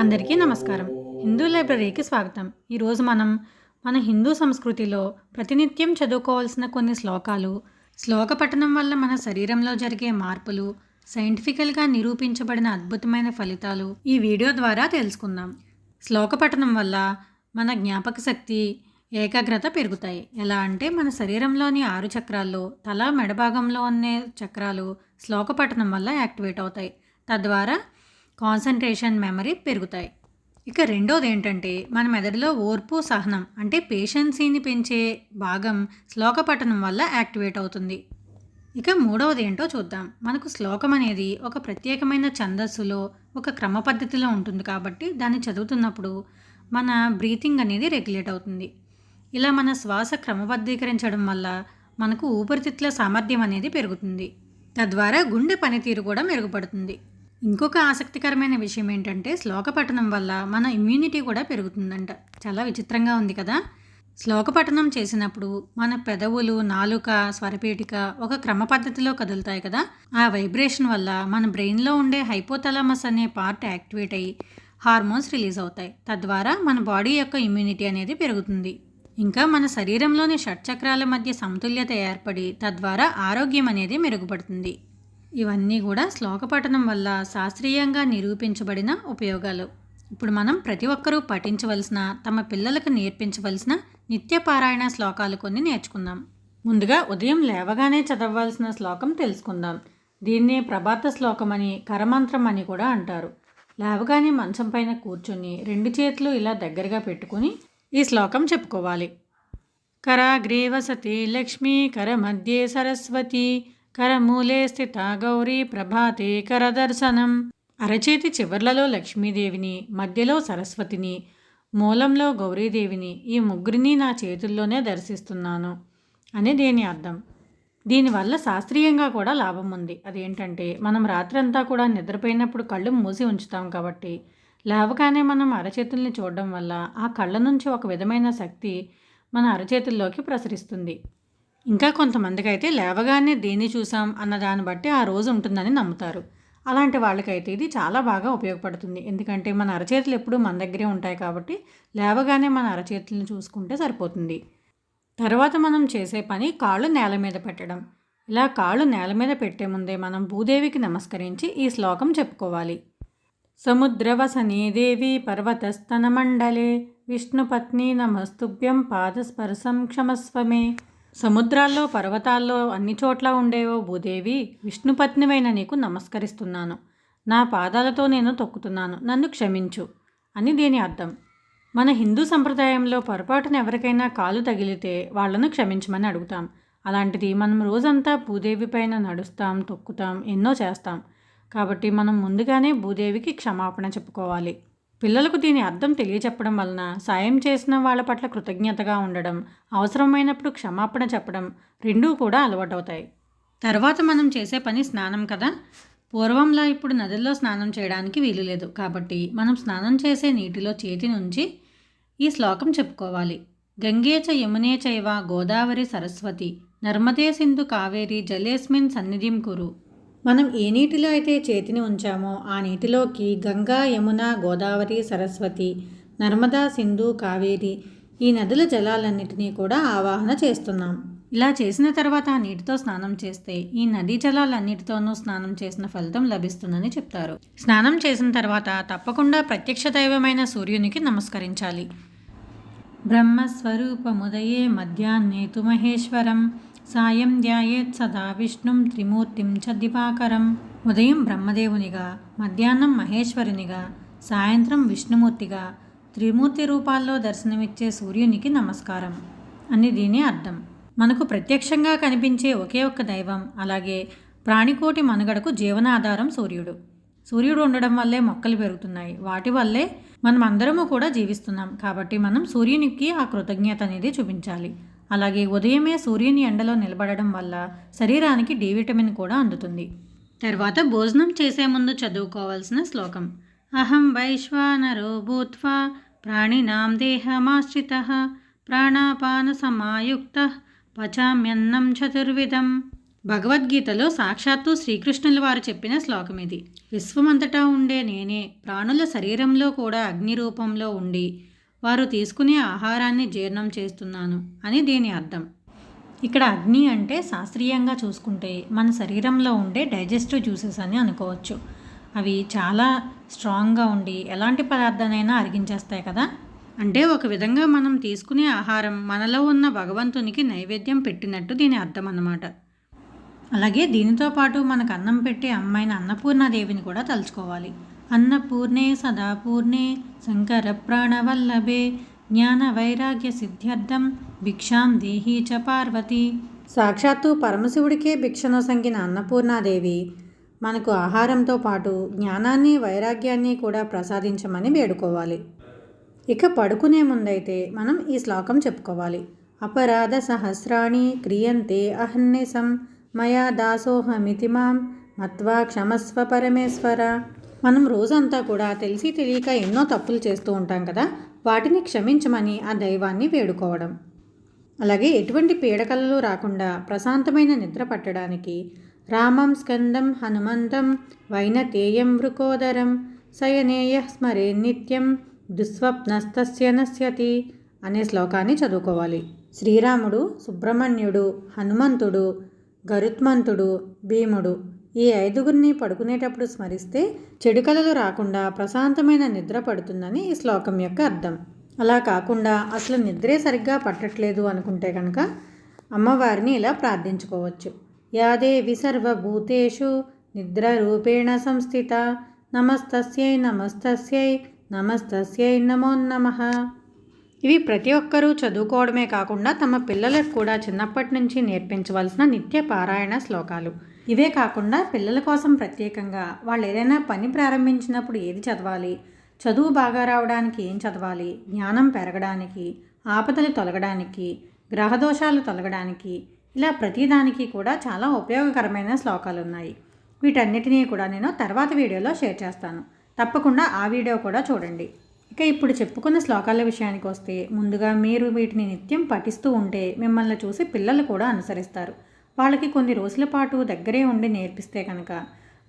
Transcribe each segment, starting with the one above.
అందరికీ నమస్కారం. హిందూ లైబ్రరీకి స్వాగతం. ఈరోజు మనం మన హిందూ సంస్కృతిలో ప్రతినిత్యం చదువుకోవాల్సిన కొన్ని శ్లోకాలు శ్లోక పఠనం వల్ల మన శరీరంలో జరిగే మార్పులు సైంటిఫికల్గా నిరూపించబడిన అద్భుతమైన ఫలితాలు ఈ వీడియో ద్వారా తెలుసుకుందాం. శ్లోక పఠనం వల్ల మన జ్ఞాపక శక్తి ఏకాగ్రత పెరుగుతాయి. ఎలా అంటే మన శరీరంలోని ఆరు చక్రాల్లో తల మెడభాగంలో ఉండే చక్రాలు శ్లోక పఠనం వల్ల యాక్టివేట్ అవుతాయి. తద్వారా కాన్సన్ట్రేషన్ మెమరీ పెరుగుతాయి. ఇక రెండోది ఏంటంటే మన మెదడులో ఓర్పు సహనం అంటే పేషెన్సీని పెంచే భాగం శ్లోక పఠనం వల్ల యాక్టివేట్ అవుతుంది. ఇక మూడవది ఏంటో చూద్దాం. మనకు శ్లోకం అనేది ఒక ప్రత్యేకమైన ఛందస్సులో ఒక క్రమ పద్ధతిలో ఉంటుంది కాబట్టి దాన్ని చదువుతున్నప్పుడు మన బ్రీతింగ్ అనేది రెగ్యులేట్ అవుతుంది. ఇలా మన శ్వాస క్రమబద్ధీకరించడం వల్ల మనకు ఊపిరితిత్తుల సామర్థ్యం అనేది పెరుగుతుంది. తద్వారా గుండె పనితీరు కూడా మెరుగుపడుతుంది. ఇంకొక ఆసక్తికరమైన విషయం ఏంటంటే శ్లోక పఠనం వల్ల మన ఇమ్యూనిటీ కూడా పెరుగుతుందంట. చాలా విచిత్రంగా ఉంది కదా? శ్లోక పఠనం చేసినప్పుడు మన పెదవులు నాలుక స్వరపేటిక ఒక క్రమ పద్ధతిలో కదులుతాయి కదా? ఆ వైబ్రేషన్ వల్ల మన బ్రెయిన్లో ఉండే హైపోథలామస్ అనే పార్ట్ యాక్టివేట్ అయ్యి హార్మోన్స్ రిలీజ్ అవుతాయి. తద్వారా మన బాడీ యొక్క ఇమ్యూనిటీ అనేది పెరుగుతుంది. ఇంకా మన శరీరంలోని షట్చక్రాల మధ్య సమతుల్యత ఏర్పడి తద్వారా ఆరోగ్యం అనేది మెరుగుపడుతుంది. ఇవన్నీ కూడా శ్లోక పఠనం వల్ల శాస్త్రీయంగా నిరూపించబడిన ఉపయోగాలు. ఇప్పుడు మనం ప్రతి ఒక్కరూ పఠించవలసిన తమ పిల్లలకు నేర్పించవలసిన నిత్యపారాయణ శ్లోకాలు కొన్ని నేర్చుకుందాం. ముందుగా ఉదయం లేవగానే చదవవలసిన శ్లోకం తెలుసుకుందాం. దీన్నే ప్రభాత శ్లోకం అని కరమంత్రం అని కూడా అంటారు. లేవగానే మంచం పైన కూర్చొని రెండు చేతులు ఇలా దగ్గరగా పెట్టుకుని ఈ శ్లోకం చెప్పుకోవాలి. కరాగ్రే వసతి లక్ష్మీ కరమధ్యే సరస్వతి కరమూలే స్థిత గౌరీ ప్రభాతే కరదర్శనం అరచేతి చివర్లలో లక్ష్మీదేవిని మధ్యలో సరస్వతిని మూలంలో గౌరీదేవిని ఈ ముగ్గురిని నా చేతుల్లోనే దర్శిస్తున్నాను అని దీని అర్థం. దీనివల్ల శాస్త్రీయంగా కూడా లాభం ఉంది. అదేంటంటే మనం రాత్రంతా కూడా నిద్రపోయినప్పుడు కళ్ళు మూసి ఉంచుతాం కాబట్టి లేవగానే మనం అరచేతుల్ని చూడడం వల్ల ఆ కళ్ళ నుంచి ఒక విధమైన శక్తి మన అరచేతుల్లోకి ప్రసరిస్తుంది. ఇంకా కొంతమందికి అయితే లేవగానే దేన్ని చూసాం అన్న దాన్ని బట్టి ఆ రోజు ఉంటుందని నమ్ముతారు. అలాంటి వాళ్ళకైతే ఇది చాలా బాగా ఉపయోగపడుతుంది. ఎందుకంటే మన అరచేతులు ఎప్పుడూ మన దగ్గరే ఉంటాయి కాబట్టి లేవగానే మన అరచేతులను చూసుకుంటే సరిపోతుంది. తర్వాత మనం చేసే పని కాళ్ళు నేల మీద పెట్టడం. ఇలా కాళ్ళు నేల మీద పెట్టే ముందే మనం భూదేవికి నమస్కరించి ఈ శ్లోకం చెప్పుకోవాలి. సముద్రవసనే దేవి పర్వతస్తన మండలే విష్ణుపత్ని నమస్తుభ్యం పాదస్పర్శం క్షమస్వమే. సముద్రాల్లో పర్వతాల్లో అన్ని చోట్ల ఉండేవో భూదేవి విష్ణుపత్నివైన నీకు నమస్కరిస్తున్నాను. నా పాదాలతో నేను తొక్కుతున్నాను. నన్ను క్షమించు అని దీని అర్థం. మన హిందూ సంప్రదాయంలో పొరపాటున ఎవరికైనా కాలు తగిలితే వాళ్ళను క్షమించమని అడుగుతాం. అలాంటిది మనం రోజంతా భూదేవి పైన నడుస్తాం తొక్కుతాం ఎన్నో చేస్తాం. కాబట్టి మనం ముందుగానే భూదేవికి క్షమాపణ చెప్పుకోవాలి. పిల్లలకు దీని అర్థం తెలియచెప్పడం వలన సాయం చేసిన వాళ్ళ పట్ల కృతజ్ఞతగా ఉండడం అవసరమైనప్పుడు క్షమాపణ చెప్పడం రెండూ కూడా అలవాటవుతాయి. తర్వాత మనం చేసే పని స్నానం కదా? పూర్వంలా ఇప్పుడు నదుల్లో స్నానం చేయడానికి వీలు లేదు కాబట్టి మనం స్నానం చేసే నీటిలో చేతి నుంచి ఈ శ్లోకం చెప్పుకోవాలి. గంగే చ యమునే చైవ గోదావరి సరస్వతి నర్మదే సింధు కావేరి జలేస్మిన్ సన్నిధిం కురు. మనం ఏ నీటిలో అయితే చేతిని ఉంచామో ఆ నీటిలోకి గంగా యమున గోదావరి సరస్వతి నర్మదా సింధు కావేరి ఈ నదుల జలాలన్నిటినీ కూడా ఆవాహన చేస్తున్నాం. ఇలా చేసిన తర్వాత ఆ నీటితో స్నానం చేస్తే ఈ నదీ జలాలన్నిటితోనూ స్నానం చేసిన ఫలితం లభిస్తుందని చెప్తారు. స్నానం చేసిన తర్వాత తప్పకుండా ప్రత్యక్ష దైవమైన సూర్యునికి నమస్కరించాలి. బ్రహ్మస్వరూపముదయే మధ్యాహ్నే తు మహేశ్వరం సాయం ధ్యాయేత్ సదా విష్ణుం త్రిమూర్తిం చ దివాకరం. ఉదయం బ్రహ్మదేవునిగా మధ్యాహ్నం మహేశ్వరునిగా సాయంత్రం విష్ణుమూర్తిగా త్రిమూర్తి రూపాల్లో దర్శనమిచ్చే సూర్యునికి నమస్కారం. అని దీని అర్థం. మనకు ప్రత్యక్షంగా కనిపించే ఒకే ఒక్క దైవం అలాగే ప్రాణికోటి మనుగడకు జీవనాధారం సూర్యుడు. సూర్యుడు ఉండడం వల్లే మొక్కలు పెరుగుతున్నాయి. వాటి వల్లే మనం అందరము కూడా జీవిస్తున్నాం. కాబట్టి మనం సూర్యునికి ఆ కృతజ్ఞత అనేది చూపించాలి. అలాగే ఉదయమే సూర్యుని ఎండలో నిలబడడం వల్ల శరీరానికి డి విటమిన్ కూడా అందుతుంది. తర్వాత భోజనం చేసే ముందు చదువుకోవాల్సిన శ్లోకం. అహం వైశ్వానరో భూత్వా ప్రాణినాం దేహమాశ్రిత ప్రాణాపాన సమాయుక్త పచామ్యన్నం చతుర్విధం. భగవద్గీతలో సాక్షాత్తు శ్రీకృష్ణుల వారు చెప్పిన శ్లోకం ఇది. విశ్వమంతటా ఉండే నేనే ప్రాణుల శరీరంలో కూడా అగ్ని రూపంలో ఉండి వారు తీసుకునే ఆహారాన్ని జీర్ణం చేస్తున్నాను అని దీని అర్థం. ఇక్కడ అగ్ని అంటే శాస్త్రీయంగా చూసుకుంటే మన శరీరంలో ఉండే డైజెస్టివ్ జ్యూసెస్ అని అనుకోవచ్చు. అవి చాలా స్ట్రాంగ్గా ఉండి ఎలాంటి పదార్థానైనా అరిగించేస్తాయి కదా? అంటే ఒక విధంగా మనం తీసుకునే ఆహారం మనలో ఉన్న భగవంతునికి నైవేద్యం పెట్టినట్టు దీని అర్థం అన్నమాట. అలాగే దీనితో పాటు మనకు అన్నం పెట్టే అమ్మాయిన అన్నపూర్ణాదేవిని కూడా తలుచుకోవాలి. అన్నపూర్ణే సదాపూర్ణే శంకర ప్రాణవల్లభే జ్ఞాన వైరాగ్య సిద్ధ్యర్థం భిక్షాం దేహీ చ పార్వతి సాక్షాత్తు పరమశివుడికే భిక్షను సంగిన అన్నపూర్ణాదేవి. మనకు ఆహారంతో పాటు జ్ఞానాన్ని వైరాగ్యాన్ని కూడా ప్రసాదించమని వేడుకోవాలి. ఇక పడుకునే ముందైతే మనం ఈ శ్లోకం చెప్పుకోవాలి. అపరాధ సహస్రాణి క్రియంతే అహన్నిసం మయా దాసోహమితి మాం మత్వా క్షమస్వ పరమేశ్వర। మనం రోజంతా కూడా తెలిసి తెలియక ఎన్నో తప్పులు చేస్తూ ఉంటాం కదా వాటిని క్షమించమని ఆ దైవాన్ని వేడుకోవడం. అలాగే ఎటువంటి పీడకలలు రాకుండా ప్రశాంతమైన నిద్ర పట్టడానికి రామం స్కందం హనుమంతం వైనతేయం వృకోదరం శయనేయ స్మరే నిత్యం దుస్వప్నస్తస్య నశ్యతి అనే శ్లోకాన్ని చదువుకోవాలి. శ్రీరాముడు సుబ్రహ్మణ్యుడు హనుమంతుడు గరుత్మంతుడు భీముడు ఈ ఐదుగురిని పడుకునేటప్పుడు స్మరిస్తే చెడు కలలు రాకుండా ప్రశాంతమైన నిద్ర పడుతుందని ఈ శ్లోకం యొక్క అర్థం. అలా కాకుండా అసలు నిద్రే సరిగ్గా పట్టట్లేదు అనుకుంటే కనుక అమ్మవారిని ఇలా ప్రార్థించుకోవచ్చు. యాదేవి సర్వభూతేషు నిద్ర రూపేణ సంస్థిత. నమస్తస్యై నమస్తస్యై నమస్తస్యై నమో నమ. ఇవి ప్రతి ఒక్కరూ చదువుకోవడమే కాకుండా తమ పిల్లలకు కూడా చిన్నప్పటి నుంచి నేర్పించవలసిన నిత్య పారాయణ శ్లోకాలు. ఇవే కాకుండా పిల్లల కోసం ప్రత్యేకంగా వాళ్ళు ఏదైనా పని ప్రారంభించినప్పుడు ఏది చదవాలి? చదువు బాగా రావడానికి ఏం చదవాలి? జ్ఞానం పెరగడానికి ఆపదలు తొలగడానికి గ్రహదోషాలు తొలగడానికి ఇలా ప్రతిదానికి కూడా చాలా ఉపయోగకరమైన శ్లోకాలు ఉన్నాయి. వీటన్నిటినీ కూడా నేను తర్వాత వీడియోలో షేర్ చేస్తాను. తప్పకుండా ఆ వీడియో కూడా చూడండి. ఇక ఇప్పుడు చెప్పుకున్న శ్లోకాల విషయానికి వస్తే ముందుగా మీరు వీటిని నిత్యం పఠిస్తూ ఉంటే మిమ్మల్ని చూసి పిల్లలు కూడా అనుసరిస్తారు. వాళ్ళకి కొన్ని రోజుల పాటు దగ్గరే ఉండి నేర్పిస్తే కనుక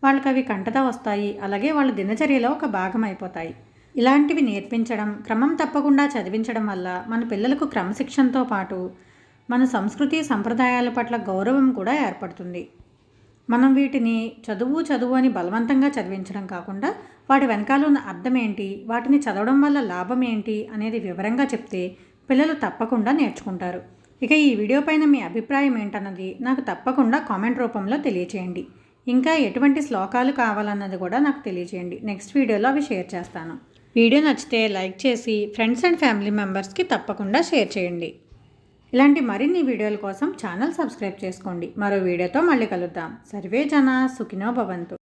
వాళ్ళకి అవి కంటత వస్తాయి అలాగే వాళ్ళ దినచర్యలో ఒక భాగం అయిపోతాయి. ఇలాంటివి నేర్పించడం క్రమం తప్పకుండా చదివించడం వల్ల మన పిల్లలకు క్రమశిక్షణతో పాటు మన సంస్కృతి సంప్రదాయాల పట్ల గౌరవం కూడా ఏర్పడుతుంది. మనం వీటిని చదువు చదువు అని బలవంతంగా చదివించడం కాకుండా వాటి వెనకాల ఉన్న అర్థం ఏంటి? వాటిని చదవడం వల్ల లాభం ఏంటి? అనేది వివరంగా చెప్తే పిల్లలు తప్పకుండా నేర్చుకుంటారు. ఇక ఈ వీడియో పైన మీ అభిప్రాయం ఏంటన్నది నాకు తప్పకుండా కామెంట్ రూపంలో తెలియచేయండి. ఇంకా ఎటువంటి శ్లోకాలు కావాలన్నది కూడా నాకు తెలియచేయండి. నెక్స్ట్ వీడియోలో అవి షేర్ చేస్తాను. వీడియో నచ్చితే లైక్ చేసి ఫ్రెండ్స్ అండ్ ఫ్యామిలీ మెంబర్స్కి తప్పకుండా షేర్ చేయండి. ఇలాంటి మరిన్ని వీడియోల కోసం ఛానల్ సబ్స్క్రైబ్ చేసుకోండి. మరో వీడియోతో మళ్ళీ కలుద్దాం. సర్వే జన సుఖినో భవంతు.